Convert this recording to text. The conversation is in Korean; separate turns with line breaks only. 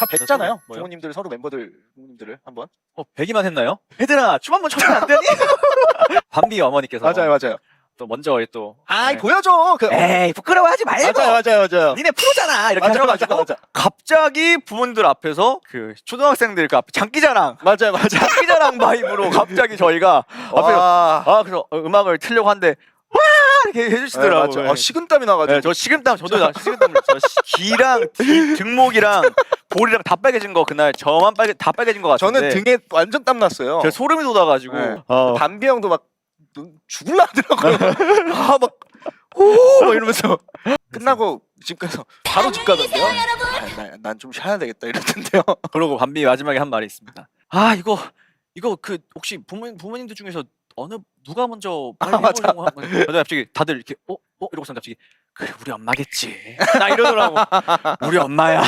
다 뵀잖아요.
뭐요?
부모님들 서로 멤버들 부모님들을 한번.
어, 배기만 했나요? 얘들아 춤 한번 춰면 안 되니? 밤비 어머니께서
맞아요.
또 먼저 또
아,
네.
보여줘. 그
에이 부끄러워하지 말고
맞아요, 맞아요, 맞아요.
니네 프로잖아 이렇게
맞아,
하셔가지고
맞아, 맞아.
갑자기 부모님들 앞에서 그 초등학생들 그 앞에 장기자랑
맞아요, 맞아요.
장기자랑 바이브로 갑자기 저희가 앞에
와.
아 그래서 어, 음악을 틀려고 하는데 와 이렇게
네,
해주시더라고요.
맞아. 아, 식은땀이 나가지고.
네, 저 식은땀 저도 나 식은땀 저 시- 귀랑 등- 등목이랑 볼이랑 다 빨개진 거 그날 저만 빨개 다 빨개진 거 같은데
저는 등에 완전 땀 났어요.
제가 소름이 돋아가지고
네.
어,
담비 형도 막 눈- 죽을라 하더라고요. 아, 막, 오! 막 이러면서. 끝나고 집 가서 바로 집 가던데요. 아, 난좀 쉬어야 되겠다 이랬던데요.
그러고 밤비 마지막에 한 말이 있습니다. 아 이거 이거 그 혹시 부모님 부모님들 중에서 어느 누가 먼저 빨리
아, 맞아.
해보려고 한 거예요? 근데 갑자기 다들 이렇게 어? 어? 이러고서 갑자기 그래 우리 엄마겠지 나 이러더라고 우리 엄마야